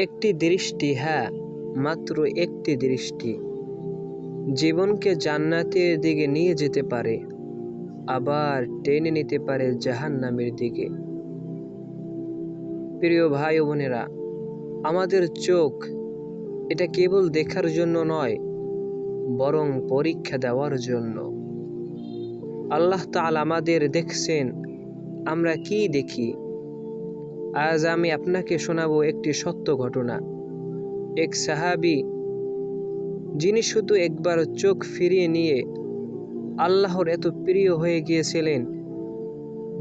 একটি দৃষ্টি হ্যাঁ মাত্র একটি দৃষ্টি। জীবনকে জান্নাতের দিকে নিয়ে যেতে পারে, আবার টেনে নিতে পারে জাহান্নামের দিকে। প্রিয় ভাই বোনেরা, আমাদের চোখ এটা কেবল দেখার জন্য নয়, বরং পরীক্ষা দেওয়ার জন্য। আল্লাহ তাল আমাদের দেখছেন, আমরা কি দেখি? আজ আমি আপনাকে শোনাবো একটি সত্য ঘটনা। এক সাহাবি, যিনি শুধু একবার চোখ ফিরিয়ে নিয়ে আল্লাহর এত প্রিয় হয়ে গিয়েছিলেন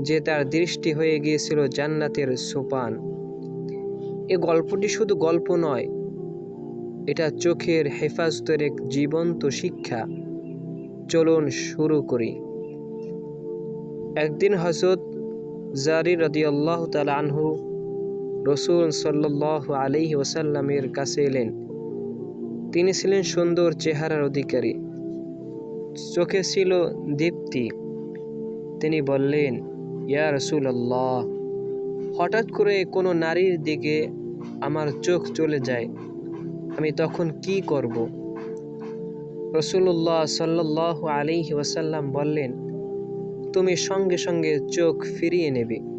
যে তার দৃষ্টি হয়ে গিয়েছিল জান্নাতের সোপান। এ গল্পটি শুধু গল্প নয়, এটা চোখের হেফাজতের এক জীবন্ত শিক্ষা। চলুন শুরু করি। একদিন হজরত জারি রদি আল্লাহ তালা আনহু রসুল সাল্লাহ আলিহি ওসাল্লামের কাছে এলেন। তিনি ছিলেন সুন্দর চেহারার অধিকারী। চোখে ছিল দীপ্তি। তিনি বললেন, ইয়া রসুল আল্লাহ হঠাৎ করে কোনো নারীর দিকে আমার চোখ চলে যায়, আমি তখন কি করব? রসুল্লাহ সাল্লাহ আলিহি ওসাল্লাম বললেন, তুমি সঙ্গে সঙ্গে চোখ ফিরিয়ে নেবে।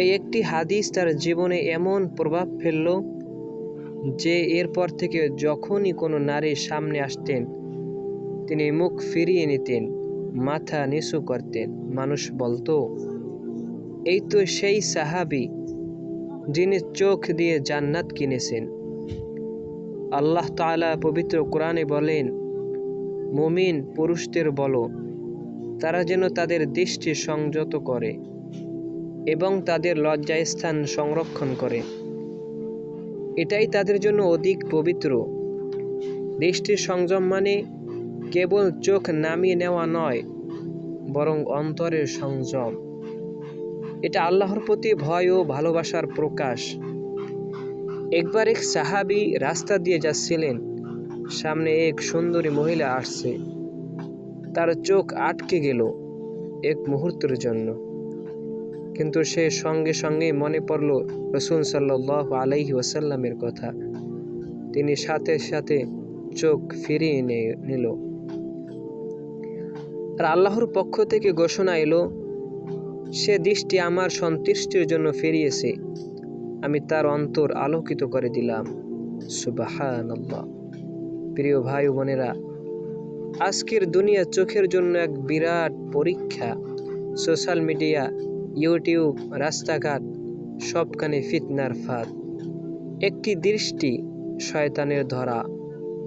এই একটি হাদিস তার জীবনে এমন প্রভাব ফেলল যে এরপর থেকে যখনই কোনো নারীর সামনে আসতেন, তিনি মুখ ফিরিয়ে নিতেন, মাথা নিচু করতেন। মানুষ বলতো, এই তো সেই সাহাবি যিনি চোখ দিয়ে জান্নাত কিনেছেন। আল্লাহ তালা পবিত্র কোরআনে বলেন, মুমিন পুরুষদের বলো, তারা যেন তাদের দৃষ্টি সংযত করে। এবং তাদের লজ্জাস্থান সংরক্ষণ করে। এটাই তাদের জন্য অধিক পবিত্র। দৃষ্টির সংযম মানে কেবল চোখ নামিয়ে নেওয়া নয়, বরং অন্তরের সংযম। এটা আল্লাহর প্রতি ভয় ও ভালোবাসার প্রকাশ। একবার এক সাহাবি রাস্তা দিয়ে যাচ্ছিলেন, সামনে এক সুন্দরী মহিলা আসছে। তার চোখ আটকে গেল এক মুহূর্তের জন্য। কিন্তু সে সঙ্গে সঙ্গে মনে পড়ল রসুন সাল্লাহ আলাইহি ওসাল্লামের কথা। তিনি সাথে সাথে চোখ ফিরিয়ে নিল। আর আল্লাহর পক্ষ থেকে ঘোষণা এলো, সে দৃষ্টি আমার সন্তুষ্টির জন্য ফিরিয়েছে। আমি তার অন্তর আলোকিত করে দিলাম। সুবাহান প্রিয় ভাই বোনেরা, আজকের দুনিয়া চোখের জন্য এক বিরাট পরীক্ষা। সোশ্যাল মিডিয়া ইউটিউব রাস্তাঘাট, সবখানে ফিতনার ফাঁদ। একটি দৃষ্টি শয়তানের ধরা,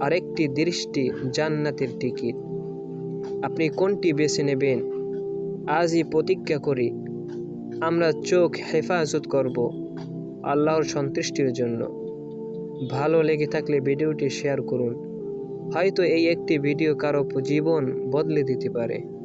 আর একটি দৃষ্টি জান্নাতের টিকিট। আপনি কোনটি বেছে নেবেন? আজই প্রতিজ্ঞা করি, আমরা চোখ হেফাজত করব আল্লাহর সন্তুষ্টির জন্য। ভালো লেগে থাকলে ভিডিওটি শেয়ার করুন, হয়তো এই একটি ভিডিও কারও জীবন বদলে দিতে পারে।